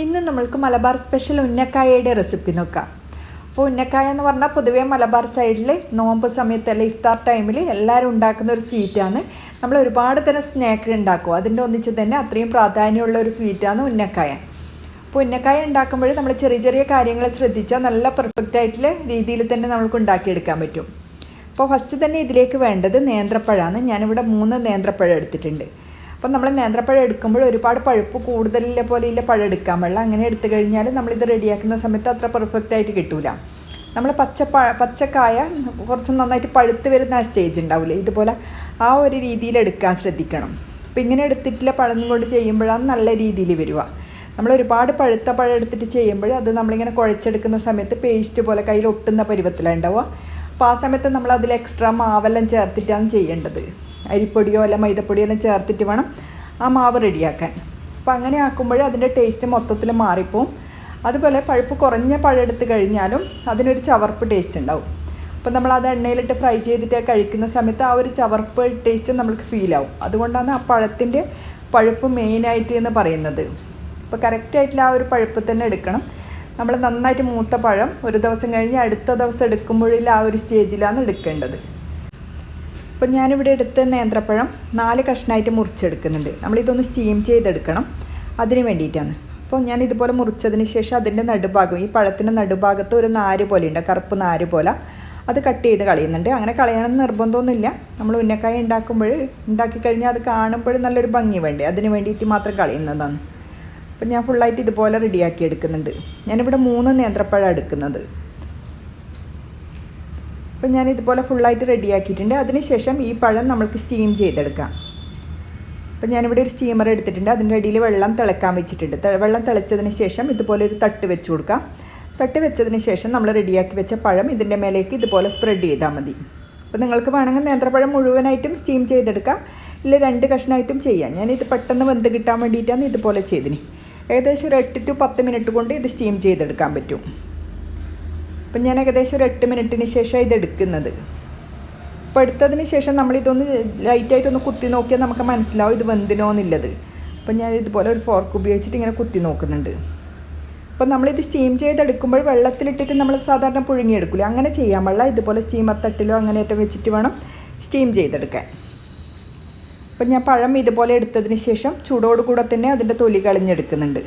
ഇന്ന് നമ്മൾക്ക് Malabar special ഉന്നക്കായയുടെ recipe നോക്കാം. അപ്പോൾ ഉന്നക്കായ എന്ന് പറഞ്ഞാൽ പൊതുവേ മലബാർ സൈഡിൽ നോമ്പ് സമയത്ത് അല്ലെ ഇഫ്താർ ടൈമിൽ എല്ലാവരും ഉണ്ടാക്കുന്ന ഒരു സ്വീറ്റാണ് നമ്മൾ ഒരുപാട് തരം സ്നാക്ക് ഉണ്ടാക്കും. അതിന്റെ ഒന്നിച്ച് തന്നെ അത്രയും പ്രാധാന്യമുള്ള ഒരു സ്വീറ്റാണ് ഉന്നക്കായ. അപ്പോൾ ഉന്നക്കായ ഉണ്ടാക്കുമ്പോൾ നമ്മൾ ചെറിയ ചെറിയ കാര്യങ്ങൾ ശ്രദ്ധിച്ചാൽ നല്ല പെർഫെക്റ്റ് ആയിട്ടുള്ള രീതിയിൽ തന്നെ നമുക്ക് ഉണ്ടാക്കിയെടുക്കാൻ പറ്റും. അപ്പോൾ ഫസ്റ്റ് തന്നെ ഇതിലേക്ക് വേണ്ടത് നേന്ത്രപ്പഴമാണ് ഞാനിവിടെ മൂന്ന് നേന്ത്രപ്പഴം എടുത്തിട്ടുണ്ട്. അപ്പം നമ്മൾ നേന്ത്രപ്പഴം എടുക്കുമ്പോൾ ഒരുപാട് പഴുപ്പ് കൂടുതലുള്ള പോലെയുള്ള പഴം എടുക്കാൻ പാടില്ല അങ്ങനെ എടുത്തു കഴിഞ്ഞാൽ നമ്മളിത് റെഡിയാക്കുന്ന സമയത്ത് അത്ര പെർഫെക്റ്റ് ആയിട്ട് കിട്ടൂല. നമ്മൾ പച്ച പ പച്ചക്കായ കുറച്ച് നന്നായിട്ട് പഴുത്ത് വരുന്ന ആ സ്റ്റേജ് ഉണ്ടാവില്ലേ ഇതുപോലെ ആ ഒരു രീതിയിൽ എടുക്കാൻ ശ്രദ്ധിക്കണം. അപ്പം ഇങ്ങനെ എടുത്തിട്ടുള്ള പഴം കൊണ്ട് ചെയ്യുമ്പോഴാണ് നല്ല രീതിയിൽ വരിക. നമ്മൾ ഒരുപാട് പഴുത്ത പഴം എടുത്തിട്ട് ചെയ്യുമ്പോൾ അത് നമ്മളിങ്ങനെ കുഴച്ചെടുക്കുന്ന സമയത്ത് പേസ്റ്റ് പോലെ കയ്യിൽ ഒട്ടുന്ന പരുവത്തിലാണ് ഉണ്ടാവുക. അപ്പോൾ ആ സമയത്ത് നമ്മൾ അതിൽ എക്സ്ട്രാ മാവെല്ലാം ചേർത്തിട്ടാണ് ചെയ്യേണ്ടത്. അരിപ്പൊടിയോ അല്ല മൈദപ്പൊടിയോ എല്ലാം ചേർത്തിട്ട് വേണം ആ മാവ് റെഡിയാക്കാൻ. അപ്പോൾ അങ്ങനെ ആക്കുമ്പോൾ അതിന്റെ ടേസ്റ്റ് മൊത്തത്തിൽ മാറിപ്പോവും. അതുപോലെ പഴുപ്പ് കുറഞ്ഞ പഴമെടുത്ത് കഴിഞ്ഞാലും അതിനൊരു ചവർപ്പ് ടേസ്റ്റ് ഉണ്ടാവും. അപ്പോൾ നമ്മൾ അത് എണ്ണയിലിട്ട് ഫ്രൈ ചെയ്തിട്ട് കഴിക്കുന്ന സമയത്ത് ആ ഒരു ചവർപ്പ് ടേസ്റ്റ് നമ്മൾക്ക് ഫീലാവും. അതുകൊണ്ടാണ് ആ പഴത്തിന്റെ പഴുപ്പ് മെയിനായിട്ട് എന്ന് പറയുന്നത്. അപ്പോൾ കറക്റ്റായിട്ടുള്ള ആ ഒരു പഴുപ്പ് തന്നെ എടുക്കണം. നമ്മൾ നന്നായിട്ട് മൂത്ത പഴം ഒരു ദിവസം കഴിഞ്ഞ് അടുത്ത ദിവസം എടുക്കുമ്പോഴിൽ ആ ഒരു സ്റ്റേജിലാണ് എടുക്കേണ്ടത്. അപ്പം ഞാനിവിടെ എടുത്ത നേന്ത്രപ്പഴം നാല് കഷ്ണമായിട്ട് മുറിച്ചെടുക്കുന്നുണ്ട്. നമ്മളിതൊന്ന് സ്റ്റീം ചെയ്തെടുക്കണം. അതിന് വേണ്ടിയിട്ടാണ്. അപ്പോൾ ഞാൻ ഇതുപോലെ മുറിച്ചതിന് ശേഷം അതിന്റെ നടുഭാഗം ഈ പഴത്തിന്റെ നടുഭാഗത്ത് ഒരു നാര് പോലെ ഉണ്ട് കറുപ്പ് നാര് പോലെ. അത് കട്ട് ചെയ്ത് കളയുന്നുണ്ട്. അങ്ങനെ കളയണമെന്ന് നിർബന്ധമൊന്നുമില്ല. നമ്മൾ ഉന്നക്കായ ഉണ്ടാക്കുമ്പോൾ ഉണ്ടാക്കി കഴിഞ്ഞാൽ അത് കാണുമ്പോൾ നല്ലൊരു ഭംഗി വേണ്ടേ? അതിന് വേണ്ടിയിട്ട് മാത്രം കളയുന്നതാണ്. അപ്പം ഞാൻ ഫുള്ളായിട്ട് ഇതുപോലെ റെഡിയാക്കി എടുക്കുന്നുണ്ട്. ഞാനിവിടെ മൂന്ന് നേന്ത്രപ്പഴം എടുക്കുന്നത്. അപ്പം ഞാൻ ഇതുപോലെ ഫുള്ളായിട്ട് റെഡിയാക്കിയിട്ടുണ്ട് അതിനുശേഷം ഈ പഴം നമ്മൾക്ക് സ്റ്റീം ചെയ്തെടുക്കാം. അപ്പം ഞാനിവിടെ ഒരു സ്റ്റീമർ എടുത്തിട്ടുണ്ട്. അതിന്റെ അടിയിൽ വെള്ളം തിളക്കാൻ വെച്ചിട്ടുണ്ട്. വെള്ളം തിളച്ചതിന് ശേഷം ഇതുപോലെ ഒരു തട്ട് വെച്ച് കൊടുക്കാം. തട്ട് വെച്ചതിന് ശേഷം നമ്മൾ റെഡിയാക്കി വെച്ച പഴം ഇതിന്റെ മേലേക്ക് ഇതുപോലെ സ്പ്രെഡ് ചെയ്താൽ മതി. അപ്പോൾ നിങ്ങൾക്ക് വേണമെങ്കിൽ നേന്ത്രപ്പഴം മുഴുവനായിട്ടും സ്റ്റീം ചെയ്തെടുക്കാം. ഇല്ല രണ്ട് കഷ്ണമായിട്ടും ചെയ്യാം. ഞാനിത് പെട്ടെന്ന് വെന്ത് കിട്ടാൻ വേണ്ടിയിട്ടാണ് ഇതുപോലെ ചെയ്തിന്. ഏകദേശം ഒരു എട്ട് ടു പത്ത് മിനിറ്റ് കൊണ്ട് ഇത് സ്റ്റീം ചെയ്തെടുക്കാൻ പറ്റും. അപ്പം ഞാൻ ഏകദേശം ഒരു എട്ട് മിനിറ്റിന് ശേഷം ഇത് അപ്പോൾ എടുത്തതിന് ശേഷം നമ്മളിതൊന്ന് ലൈറ്റായിട്ടൊന്ന് കുത്തി നോക്കിയാൽ നമുക്ക് മനസ്സിലാവും ഇത് വെന്തിനോ എന്നുള്ളത്. അപ്പം ഞാൻ ഇതുപോലെ ഒരു ഫോർക്ക് ഉപയോഗിച്ചിട്ട് ഇങ്ങനെ കുത്തി നോക്കുന്നുണ്ട്. അപ്പം നമ്മളിത് സ്റ്റീം ചെയ്തെടുക്കുമ്പോൾ വെള്ളത്തിലിട്ടിട്ട് നമ്മൾ സാധാരണ പുഴുങ്ങിയെടുക്കില്ല അങ്ങനെ ചെയ്യാൻ പാടില്ല ഇതുപോലെ സ്റ്റീമർ തട്ടിലോ അങ്ങനെയൊക്കെ വെച്ചിട്ട് വേണം സ്റ്റീം ചെയ്തെടുക്കാൻ. അപ്പം ഞാൻ പഴം ഇതുപോലെ എടുത്തതിന് ശേഷം ചൂടോട് കൂടെ തന്നെ അതിന്റെ തൊലി കളഞ്ഞെടുക്കുന്നുണ്ട്.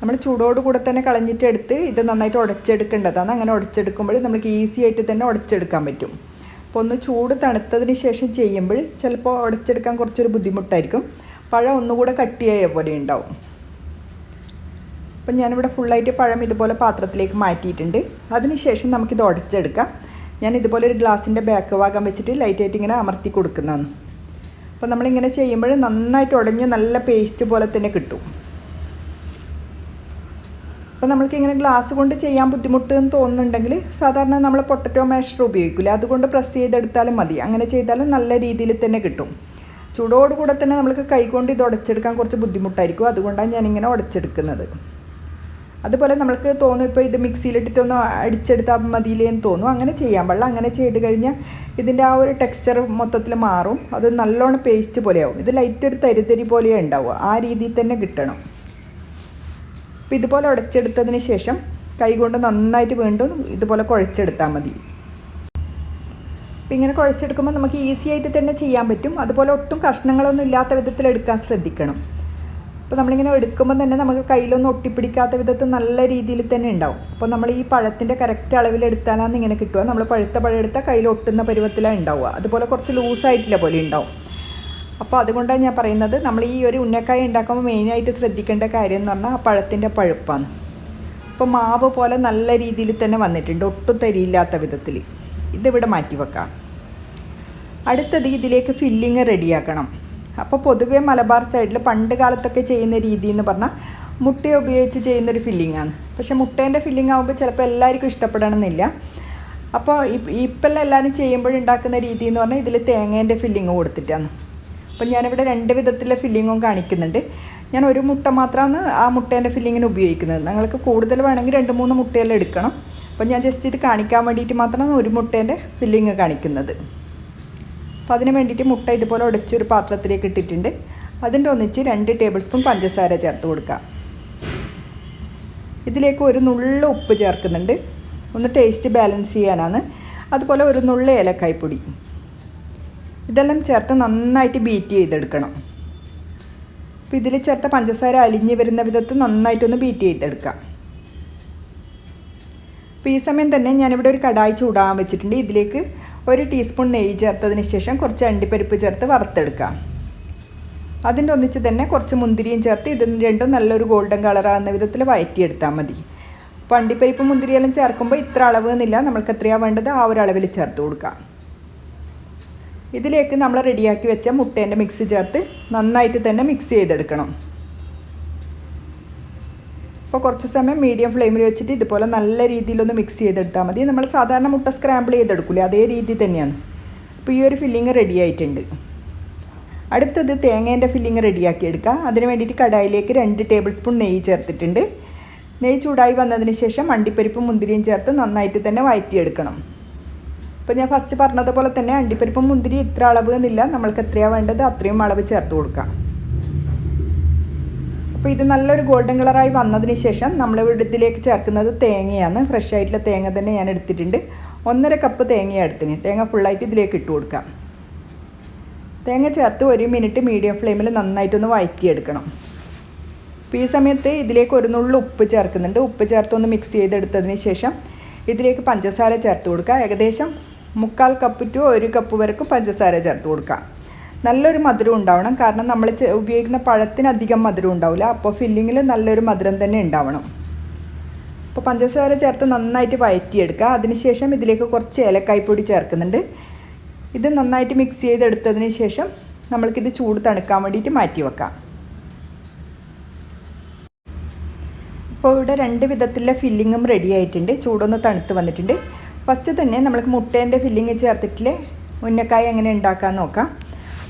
നമ്മൾ ചൂടോട് കൂടെ തന്നെ കളഞ്ഞിട്ട് എടുത്ത് ഇത് നന്നായിട്ട് ഉടച്ചെടുക്കേണ്ടതാണ്. അങ്ങനെ ഉടച്ചെടുക്കുമ്പോൾ നമുക്ക് ഈസി ആയിട്ട് തന്നെ ഉടച്ചെടുക്കാൻ പറ്റും. അപ്പോൾ ഒന്ന് ചൂട് തണുത്തതിന് ശേഷം ചെയ്യുമ്പോൾ ചിലപ്പോൾ ഉടച്ചെടുക്കാൻ കുറച്ചൊരു ബുദ്ധിമുട്ടായിരിക്കും. പഴം ഒന്നുകൂടെ കട്ടിയായ പോലെ ഉണ്ടാവും. അപ്പം ഞാനിവിടെ ഫുള്ളായിട്ട് പഴം ഇതുപോലെ പാത്രത്തിലേക്ക് മാറ്റിയിട്ടുണ്ട്. അതിനുശേഷം നമുക്കിത് ഉടച്ചെടുക്കാം. ഞാൻ ഇതുപോലെ ഒരു ഗ്ലാസിന്റെ ബാക്ക് ഭാഗം വെച്ചിട്ട് ലൈറ്റായിട്ട് ഇങ്ങനെ അമർത്തി കൊടുക്കുന്നതാണ്. അപ്പോൾ നമ്മളിങ്ങനെ ചെയ്യുമ്പോൾ നന്നായിട്ട് ഉടഞ്ഞ് നല്ല പേസ്റ്റ് പോലെ തന്നെ കിട്ടും. അപ്പോൾ നമ്മൾക്ക് ഇങ്ങനെ ഗ്ലാസ് കൊണ്ട് ചെയ്യാൻ ബുദ്ധിമുട്ട് എന്ന് തോന്നുന്നുണ്ടെങ്കിൽ സാധാരണ നമ്മൾ പൊട്ടറ്റോ മാഷർ ഉപയോഗിക്കില്ല അതുകൊണ്ട് പ്രസ് ചെയ്തെടുത്താലും മതി. അങ്ങനെ ചെയ്താലും നല്ല രീതിയിൽ തന്നെ കിട്ടും. ചൂടോടുകൂടെ തന്നെ നമ്മൾക്ക് കൈകൊണ്ട് ഇത് ഉടച്ചെടുക്കാൻ കുറച്ച് ബുദ്ധിമുട്ടായിരിക്കും. അതുകൊണ്ടാണ് ഞാനിങ്ങനെ ഉടച്ചെടുക്കുന്നത്. അതുപോലെ നമ്മൾക്ക് തോന്നും ഇപ്പോൾ ഇത് മിക്സിയിലിട്ടിട്ടൊന്ന് അടിച്ചെടുത്താൽ മതിയില്ലേ എന്ന് തോന്നും. അങ്ങനെ ചെയ്യാൻ പാടില്ല. അങ്ങനെ ചെയ്ത് കഴിഞ്ഞാൽ ഇതിന്റെ ആ ഒരു ടെക്സ്ചർ മൊത്തത്തിൽ മാറും. അത് നല്ലോണം പേസ്റ്റ് പോലെയാവും. ഇത് ലൈറ്റ് ഒരു തരിതരി പോലെയാണ് ഉണ്ടാവും ആ രീതിയിൽ തന്നെ കിട്ടണം. അപ്പോൾ ഇതുപോലെ ഉടച്ചെടുത്തതിന് ശേഷം കൈകൊണ്ട് നന്നായിട്ട് വീണ്ടും ഇതുപോലെ കുഴച്ചെടുത്താൽ മതി. അപ്പം ഇങ്ങനെ കുഴച്ചെടുക്കുമ്പോൾ നമുക്ക് ഈസി ആയിട്ട് തന്നെ ചെയ്യാൻ പറ്റും. അതുപോലെ ഒട്ടും കഷ്ണങ്ങളൊന്നും ഇല്ലാത്ത വിധത്തിൽ എടുക്കാൻ ശ്രദ്ധിക്കണം. അപ്പോൾ നമ്മളിങ്ങനെ എടുക്കുമ്പോൾ തന്നെ നമുക്ക് കയ്യിലൊന്നും ഒട്ടിപ്പിടിക്കാത്ത വിധത്തിൽ നല്ല രീതിയിൽ തന്നെ ഉണ്ടാവും. അപ്പോൾ നമ്മൾ ഈ പഴത്തിന്റെ കറക്റ്റ് അളവിൽ എടുത്താലാണ് ഇങ്ങനെ കിട്ടുക. നമ്മൾ പഴുത്ത പഴം എടുത്താൽ കയ്യിൽ ഒട്ടുന്ന പരുവത്തിലാണ് ഉണ്ടാവുക. അതുപോലെ കുറച്ച് ലൂസായിട്ടില്ല പോലെ ഉണ്ടാവും. അപ്പോൾ അതുകൊണ്ടാണ് ഞാൻ പറയുന്നത് നമ്മൾ ഈ ഒരു ഉന്നക്കായ ഉണ്ടാക്കുമ്പോൾ മെയിനായിട്ട് ശ്രദ്ധിക്കേണ്ട കാര്യം എന്ന് പറഞ്ഞാൽ ആ പഴത്തിന്റെ പഴുപ്പാണ്. അപ്പോൾ മാവ് പോലെ നല്ല രീതിയിൽ തന്നെ വന്നിട്ടുണ്ട് ഒട്ടും തരിയില്ലാത്ത വിധത്തിൽ. ഇതിവിടെ മാറ്റി വെക്കാം. അടുത്തത് ഇതിലേക്ക് ഫില്ലിങ് റെഡിയാക്കണം അപ്പോൾ പൊതുവേ മലബാർ സൈഡിൽ പണ്ട് കാലത്തൊക്കെ ചെയ്യുന്ന രീതി എന്ന് പറഞ്ഞാൽ മുട്ട ഉപയോഗിച്ച് ചെയ്യുന്നൊരു ഫില്ലിങ്ങാണ് പക്ഷേ മുട്ടേന്റെ ഫില്ലിംഗ് ആകുമ്പോൾ ചിലപ്പോൾ എല്ലാവർക്കും ഇഷ്ടപ്പെടണമെന്നില്ല. അപ്പോൾ ഇപ്പോൾ എല്ലാവരും ചെയ്യുമ്പോഴുണ്ടാക്കുന്ന രീതി എന്ന് പറഞ്ഞാൽ ഇതിൽ തേങ്ങേന്റെ ഫില്ലിങ് കൊടുത്തിട്ടാണ്. അപ്പം ഞാനിവിടെ രണ്ട് വിധത്തിലുള്ള ഫില്ലിങ്ങും കാണിക്കുന്നുണ്ട്. ഞാൻ ഒരു മുട്ട മാത്രമാണ് ആ മുട്ടേന്റെ ഫില്ലിങ്ങിന് ഉപയോഗിക്കുന്നത്. നിങ്ങൾക്ക് കൂടുതൽ വേണമെങ്കിൽ രണ്ട് മൂന്ന് മുട്ടയെല്ലാം എടുക്കണം. അപ്പം ഞാൻ ജസ്റ്റ് ഇത് കാണിക്കാൻ വേണ്ടിയിട്ട് മാത്രമാണ് ഒരു മുട്ടേന്റെ ഫില്ലിങ് കാണിക്കുന്നത്. അപ്പം അതിന് വേണ്ടിയിട്ട് മുട്ട ഇതുപോലെ ഉടച്ചൊരു പാത്രത്തിലേക്ക് ഇട്ടിട്ടുണ്ട്. അതിന്റെ ഒന്നിച്ച് രണ്ട് ടേബിൾ സ്പൂൺ പഞ്ചസാര ചേർത്ത് കൊടുക്കാം. ഇതിലേക്ക് ഒരു നുള്ള ഉപ്പ് ചേർക്കുന്നുണ്ട്. ഒന്ന് ടേസ്റ്റ് ബാലൻസ് ചെയ്യാനാണ്. അതുപോലെ ഒരു നുള്ള ഏലക്കായ്പ്പൊടി. ഇതെല്ലാം ചേർത്ത് നന്നായിട്ട് ബീറ്റ് ചെയ്തെടുക്കണം. അപ്പോൾ ഇതിൽ ചേർത്ത പഞ്ചസാര അലിഞ്ഞ് വരുന്ന വിധത്തിൽ നന്നായിട്ടൊന്ന് ബീറ്റ് ചെയ്തെടുക്കാം. അപ്പോൾ ഈ സമയം തന്നെ ഞാനിവിടെ ഒരു കടായി ചൂടാൻ വെച്ചിട്ടുണ്ട്. ഇതിലേക്ക് ഒരു ടീസ്പൂൺ നെയ്യ് ചേർത്തതിന് ശേഷം കുറച്ച് അണ്ടിപ്പരിപ്പ് ചേർത്ത് വറുത്തെടുക്കാം. അതിന്റെ ഒന്നിച്ച് തന്നെ കുറച്ച് മുന്തിരിയും ചേർത്ത് ഇത് രണ്ടും നല്ലൊരു ഗോൾഡൻ കളറാകുന്ന വിധത്തിൽ വയറ്റിയെടുത്താൽ മതി. അപ്പോൾ അണ്ടിപ്പരിപ്പ് മുന്തിരിയെല്ലാം ചേർക്കുമ്പോൾ ഇത്ര അളവ് എന്നില്ല. നമ്മൾക്ക് എത്രയാണ് വേണ്ടത്? ആ ഒരു അളവിൽ ചേർത്ത് കൊടുക്കാം. ഇതിലേക്ക് നമ്മൾ റെഡിയാക്കി വെച്ച മുട്ടേന്റെ മിക്സ് ചേർത്ത് നന്നായിട്ട് തന്നെ മിക്സ് ചെയ്തെടുക്കണം. അപ്പോൾ കുറച്ച് സമയം മീഡിയം ഫ്ലെയിമിൽ വെച്ചിട്ട് ഇതുപോലെ നല്ല രീതിയിലൊന്ന് മിക്സ് ചെയ്തെടുത്താൽ മതി. നമ്മൾ സാധാരണ മുട്ട സ്ക്രാമ്പിൾ ചെയ്തെടുക്കില്ലേ അതേ രീതി തന്നെയാണ്. അപ്പോൾ ഈ ഒരു ഫില്ലിങ് റെഡി ആയിട്ടുണ്ട്. അടുത്തത് തേങ്ങേന്റെ ഫില്ലിങ് റെഡിയാക്കി എടുക്കുക അതിന് വേണ്ടിയിട്ട് കടായിലേക്ക് രണ്ട് ടേബിൾ സ്പൂൺ നെയ്യ് ചേർത്തിട്ടുണ്ട്. നെയ്യ് ചൂടായി വന്നതിന് ശേഷം മണ്ടിപ്പരിപ്പും മുന്തിരിയും ചേർത്ത് നന്നായിട്ട് തന്നെ വഴറ്റിയെടുക്കണം അപ്പോൾ ഞാൻ ഫസ്റ്റ് പറഞ്ഞതുപോലെ തന്നെ അണ്ടിപ്പരിപ്പ് മുന്തിരി ഇത്ര അളവ് എന്നില്ല. നമ്മൾക്ക് എത്രയാണ് വേണ്ടത് അത്രയും അളവ് ചേർത്ത് കൊടുക്കാം. അപ്പോൾ ഇത് നല്ലൊരു ഗോൾഡൻ കളറായി വന്നതിന് ശേഷം നമ്മൾ ഇതിലേക്ക് ചേർക്കുന്നത് തേങ്ങയാണ്. ഫ്രഷ് ആയിട്ടുള്ള തേങ്ങ തന്നെ ഞാൻ എടുത്തിട്ടുണ്ട്. ഒന്നര കപ്പ് തേങ്ങയാണ് എടുത്തിന് തേങ്ങ ഫുള്ളായിട്ട് ഇതിലേക്ക് ഇട്ട് കൊടുക്കാം. തേങ്ങ ചേർത്ത് ഒരു മിനിറ്റ് മീഡിയം ഫ്ലെയിമിൽ നന്നായിട്ടൊന്ന് വഴക്കിയെടുക്കണം അപ്പോൾ ഈ സമയത്ത് ഇതിലേക്ക് ഒരു നുള്ളു ഉപ്പ് ചേർക്കുന്നുണ്ട്. ഉപ്പ് ചേർത്ത് ഒന്ന് മിക്സ് ചെയ്തെടുത്തതിന് ശേഷം ഇതിലേക്ക് പഞ്ചസാര ചേർത്ത് കൊടുക്കുക. ഏകദേശം മുക്കാൽ കപ്പ് ടു ഒരു കപ്പ് വരെക്കും പഞ്ചസാര ചേർത്ത് കൊടുക്കുക നല്ലൊരു മധുരം ഉണ്ടാവണം. കാരണം നമ്മൾ ഉപയോഗിക്കുന്ന പഴത്തിന് അധികം മധുരം ഉണ്ടാവില്ല അപ്പോൾ ഫില്ലിങ്ങിൽ നല്ലൊരു മധുരം തന്നെ ഉണ്ടാവണം. അപ്പോൾ പഞ്ചസാര ചേർത്ത് നന്നായിട്ട് വയറ്റിയെടുക്കുക അതിനുശേഷം ഇതിലേക്ക് കുറച്ച് ഏലക്കായ്പൊടി ചേർക്കുന്നുണ്ട്. ഇത് നന്നായിട്ട് മിക്സ് ചെയ്തെടുത്തതിന് ശേഷം നമ്മൾക്കിത് ചൂട് തണുക്കാൻ വേണ്ടിയിട്ട് മാറ്റി വെക്കാം. ഇപ്പോൾ ഇവിടെ രണ്ട് വിധത്തിലുള്ള ഫില്ലിങ്ങും റെഡി ആയിട്ടുണ്ട്. ചൂടൊന്ന് തണുത്ത് വന്നിട്ടുണ്ട്. ഫസ്റ്റ് തന്നെ നമ്മൾക്ക് മുട്ടേന്റെ ഫില്ലിങ് ചേർത്തിട്ടില്ലേ? ഉന്നക്കായ എങ്ങനെ ഉണ്ടാക്കാൻ നോക്കാം.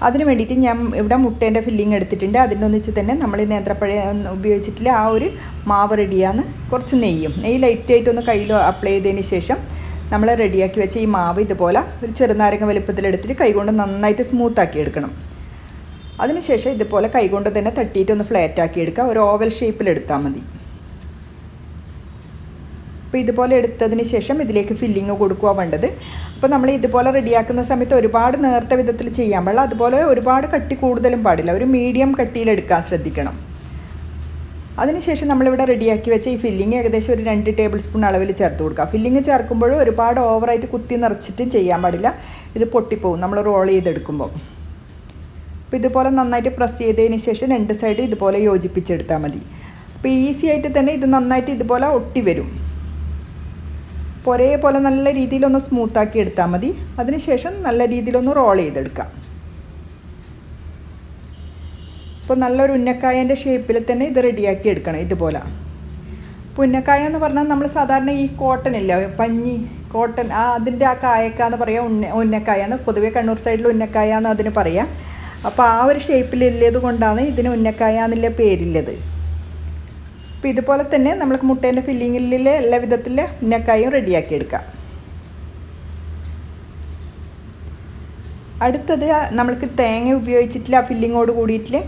അതിന് വേണ്ടിയിട്ട് ഞാൻ ഇവിടെ മുട്ടേന്റെ ഫില്ലിങ് എടുത്തിട്ടുണ്ട്. അതിന്റെ ഒന്നിച്ച് തന്നെ നമ്മൾ നേന്ത്രപ്പഴ ഉപയോഗിച്ചിട്ടില്ല. ആ ഒരു മാവ് റെഡിയാണ് കുറച്ച് നെയ്യും. നെയ്യ് ലൈറ്റായിട്ടൊന്ന് കയ്യിൽ അപ്ലൈ ചെയ്തതിന് ശേഷം നമ്മൾ റെഡിയാക്കി വെച്ച ഈ മാവ് ഇതുപോലെ ഒരു ചെറുനാരങ്ങ വലുപ്പത്തിലെടുത്തിട്ട് കൈകൊണ്ട് നന്നായിട്ട് സ്മൂത്താക്കി എടുക്കണം. അതിനുശേഷം ഇതുപോലെ കൈകൊണ്ട് തന്നെ തട്ടിയിട്ടൊന്ന് ഫ്ലാറ്റ് ആക്കി എടുക്കുക. ഒരു ഓവൽ ഷേപ്പിൽ എടുത്താൽ മതി. അപ്പോൾ ഇതുപോലെ എടുത്തതിന് ശേഷം ഇതിലേക്ക് ഫില്ലിങ് കൊടുക്കുക വേണ്ടത്. അപ്പോൾ നമ്മൾ ഇതുപോലെ റെഡിയാക്കുന്ന സമയത്ത് ഒരുപാട് നേർത്ത വിധത്തിൽ ചെയ്യാൻ പാടില്ല. അതുപോലെ ഒരുപാട് കട്ടി കൂടുതലും പാടില്ല. ഒരു മീഡിയം കട്ടിയിലെടുക്കാൻ ശ്രദ്ധിക്കണം. അതിനുശേഷം നമ്മളിവിടെ റെഡിയാക്കി വെച്ച ഈ ഫില്ലിങ് ഏകദേശം ഒരു രണ്ട് ടേബിൾ സ്പൂൺ അളവിൽ ചേർത്ത് കൊടുക്കുക. ഫില്ലിങ് ചേർക്കുമ്പോഴും ഒരുപാട് ഓവറായിട്ട് കുത്തി നിറച്ചിട്ട് ചെയ്യാൻ പാടില്ല. ഇത് പൊട്ടിപ്പോവും. നമ്മൾ റോൾ ചെയ്തെടുക്കുമ്പോൾ. അപ്പോൾ ഇതുപോലെ നന്നായിട്ട് പ്രസ് ചെയ്തതിന് ശേഷം രണ്ട് സൈഡ് ഇതുപോലെ യോജിപ്പിച്ചെടുത്താൽ മതി. അപ്പോൾ ഈസി ആയിട്ട് തന്നെ ഇത് നന്നായിട്ട് ഇതുപോലെ ഒട്ടി വരും. ഒരേപോലെ നല്ല രീതിയിലൊന്ന് സ്മൂത്താക്കി എടുത്താൽ മതി. അതിനുശേഷം നല്ല രീതിയിലൊന്ന് റോൾ ചെയ്തെടുക്കാം. ഇപ്പോൾ നല്ലൊരു ഉന്നക്കായന്റെ ഷേപ്പിൽ തന്നെ ഇത് റെഡിയാക്കി എടുക്കണം ഇതുപോലെ. അപ്പോൾ ഉന്നക്കായ എന്ന് പറഞ്ഞാൽ നമ്മൾ സാധാരണ ഈ കോട്ടൺ ഇല്ല പഞ്ഞി കോട്ടൺ ആ അതിന്റെ ആ കായക്ക എന്ന് പറയുക ഉന്ന ഉന്നക്കായ എന്ന് പൊതുവേ കണ്ണൂർ സൈഡിൽ ഉന്നക്കായ എന്ന് അതിന് പറയാം. അപ്പോൾ ആ ഒരു ഷേപ്പിലുള്ളത് കൊണ്ടാണ് ഇതിന് ഉന്നക്കായ എന്നുള്ള പേരില്ലത്. അപ്പോൾ ഇതുപോലെ തന്നെ നമ്മൾക്ക് മുട്ടേന്റെ ഫില്ലിങ്ങിലെ എല്ലാ വിധത്തിലെ ഉന്നക്കായും റെഡിയാക്കി എടുക്കാം അടുത്തത് നമ്മൾക്ക് തേങ്ങ ഉപയോഗിച്ചിട്ടില്ല ഫില്ലിങ്ങോട് കൂടിയിട്ട്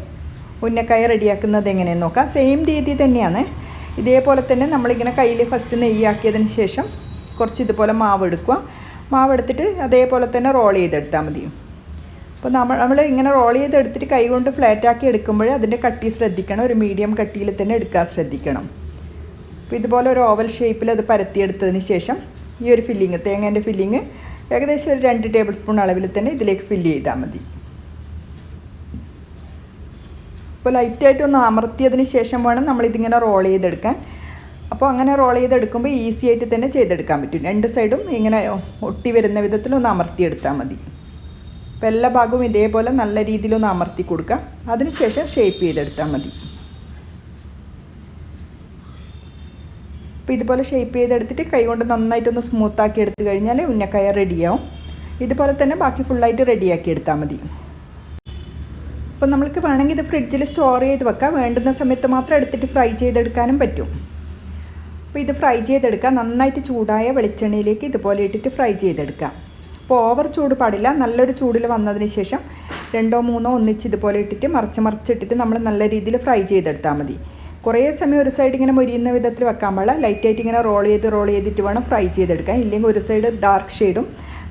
ഉന്നക്കായ റെഡിയാക്കുന്നത് എങ്ങനെയെന്ന് നോക്കാം. സെയിം രീതി തന്നെയാണ്. ഇതേപോലെ തന്നെ നമ്മളിങ്ങനെ കയ്യിൽ ഫസ്റ്റ് നെയ്യാക്കിയതിന് ശേഷം കുറച്ച് ഇതുപോലെ മാവ് എടുക്കുക. മാവ് എടുത്തിട്ട് അതേപോലെ തന്നെ റോൾ ചെയ്തെടുത്താൽ മതി. അപ്പോൾ നമ്മൾ നമ്മൾ ഇങ്ങനെ റോൾ ചെയ്തെടുത്തിട്ട് കൈ കൊണ്ട് ഫ്ലാറ്റാക്കി എടുക്കുമ്പോൾ അതിന്റെ കട്ടി ശ്രദ്ധിക്കണം. ഒരു മീഡിയം കട്ടിയിൽ തന്നെ എടുക്കാൻ ശ്രദ്ധിക്കണം. അപ്പോൾ ഇതുപോലെ ഒരു ഓവൽ ഷേപ്പിൽ അത് പരത്തിയെടുത്തതിന് ശേഷം ഈ ഒരു ഫില്ലിങ് തേങ്ങേന്റെ ഫില്ലിങ് ഏകദേശം ഒരു രണ്ട് ടേബിൾ സ്പൂൺ അളവിൽ തന്നെ ഇതിലേക്ക് ഫില്ല് ചെയ്താൽ മതി. അപ്പോൾ ലൈറ്റായിട്ട് ഒന്ന് അമർത്തിയതിന് ശേഷം വേണം നമ്മളിതിങ്ങനെ റോൾ ചെയ്തെടുക്കാൻ. അപ്പോൾ അങ്ങനെ റോൾ ചെയ്തെടുക്കുമ്പോൾ ഈസി ആയിട്ട് തന്നെ ചെയ്തെടുക്കാൻ പറ്റും. രണ്ട് സൈഡും ഇങ്ങനെ ഒട്ടി വരുന്ന വിധത്തിൽ ഒന്ന് അമർത്തിയെടുത്താൽ മതി. എല്ലാ ഭാഗവും ഇതേപോലെ നല്ല രീതിയിലൊന്ന് അമർത്തി കൊടുക്കുക അതിനുശേഷം ഷേപ്പ് ചെയ്തെടുത്താൽ മതി. അപ്പോൾ ഇതുപോലെ ഷേപ്പ് ചെയ്തെടുത്തിട്ട് കൈ കൊണ്ട് നന്നായിട്ടൊന്ന് സ്മൂത്താക്കി എടുത്തു കഴിഞ്ഞാൽ ഉന്നക്കായ റെഡിയാവും ഇതുപോലെ തന്നെ ബാക്കി ഫുള്ളായിട്ട് റെഡിയാക്കി എടുത്താൽ മതി. അപ്പോൾ നമ്മൾക്ക് വേണമെങ്കിൽ ഇത് ഫ്രിഡ്ജിൽ സ്റ്റോർ ചെയ്ത് വെക്കാം. വേണ്ടുന്ന സമയത്ത് മാത്രം എടുത്തിട്ട് ഫ്രൈ ചെയ്തെടുക്കാനും പറ്റും. അപ്പോൾ ഇത് ഫ്രൈ ചെയ്തെടുക്കാം. നന്നായിട്ട് ചൂടായ വെളിച്ചെണ്ണയിലേക്ക് ഇതുപോലെ ഇട്ടിട്ട് ഫ്രൈ ചെയ്തെടുക്കാം. അപ്പോൾ ഓവർ ചൂട് പാടില്ല. നല്ലൊരു ചൂടിൽ വന്നതിന് ശേഷം രണ്ടോ മൂന്നോ ഒന്നിച്ച് ഇതുപോലെ ഇട്ടിട്ട് മറിച്ച് മറിച്ചിട്ടിട്ട് നമ്മൾ നല്ല രീതിയിൽ ഫ്രൈ ചെയ്തെടുത്താൽ മതി. കുറേ സമയം ഒരു സൈഡ് ഇങ്ങനെ മൊരിയുന്ന വിധത്തിൽ വെക്കാൻ പാടില്ല. ലൈറ്റായിട്ട് ഇങ്ങനെ റോൾ ചെയ്ത് റോൾ ചെയ്തിട്ട് വേണം ഫ്രൈ ചെയ്തെടുക്കാൻ. ഇല്ലെങ്കിൽ ഒരു സൈഡ് ഡാർക്ക് ഷെയ്ഡും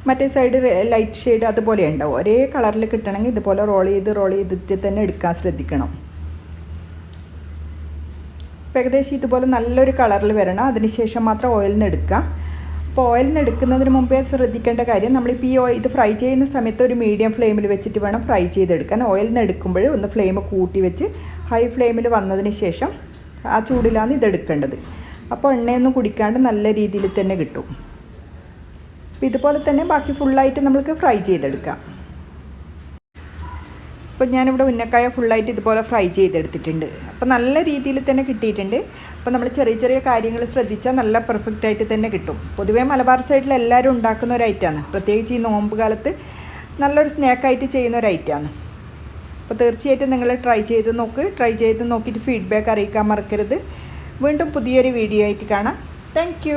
മറ്റേ സൈഡ് ലൈറ്റ് ഷെയ്ഡ് അതുപോലെ ഉണ്ടാവും. ഒരേ കളറിൽ കിട്ടണമെങ്കിൽ ഇതുപോലെ റോൾ ചെയ്ത് റോൾ ചെയ്തിട്ട് തന്നെ എടുക്കാൻ ശ്രദ്ധിക്കണം. ഏകദേശം ഇതുപോലെ നല്ലൊരു കളറിൽ വരണം. അതിനുശേഷം മാത്രം ഓയിലിൽ നിന്ന് എടുക്കാം. അപ്പോൾ ഓയിലിൽ നിന്ന് എടുക്കുന്നതിന് മുമ്പേ ശ്രദ്ധിക്കേണ്ട കാര്യം നമ്മളിപ്പോൾ ഈ ഓയിൽ ഇത് ഫ്രൈ ചെയ്യുന്ന സമയത്ത് ഒരു മീഡിയം ഫ്ലെയിമിൽ വെച്ചിട്ട് വേണം ഫ്രൈ ചെയ്തെടുക്കാൻ. ഓയിൽ നിന്ന് ഒന്ന് ഫ്ലെയിം കൂട്ടി വെച്ച് ഹൈ ഫ്ലെയിമിൽ വന്നതിന് ശേഷം ആ ചൂടിലാണ് ഇതെടുക്കേണ്ടത് അപ്പോൾ എണ്ണയൊന്നും കുടിക്കാണ്ട് നല്ല രീതിയിൽ തന്നെ കിട്ടും. അപ്പോൾ ഇതുപോലെ തന്നെ ബാക്കി ഫുള്ളായിട്ട് നമ്മൾക്ക് ഫ്രൈ ചെയ്തെടുക്കാം. അപ്പോൾ ഞാനിവിടെ ഉന്നക്കായ ഫുള്ളായിട്ട് ഇതുപോലെ ഫ്രൈ ചെയ്തെടുത്തിട്ടുണ്ട്. അപ്പോൾ നല്ല രീതിയിൽ തന്നെ കിട്ടിയിട്ടുണ്ട്. അപ്പോൾ നമ്മൾ ചെറിയ ചെറിയ കാര്യങ്ങൾ ശ്രദ്ധിച്ചാൽ നല്ല പെർഫെക്റ്റ് ആയിട്ട് തന്നെ കിട്ടും. പൊതുവേ മലബാർ സൈഡിൽ എല്ലാവരും ഉണ്ടാക്കുന്ന ഒരു ഐറ്റമാണ് പ്രത്യേകിച്ച് ഈ നോമ്പ് കാലത്ത് നല്ലൊരു സ്നാക്കായിട്ട് ചെയ്യുന്ന ഒരു ഐറ്റമാണ് അപ്പോൾ തീർച്ചയായിട്ടും നിങ്ങൾ ട്രൈ ചെയ്ത് നോക്ക്. ട്രൈ ചെയ്ത് നോക്കിയിട്ട് ഫീഡ്ബാക്ക് അറിയിക്കാൻ മറക്കരുത്. വീണ്ടും പുതിയൊരു വീഡിയോ ആയിട്ട് കാണാം. താങ്ക്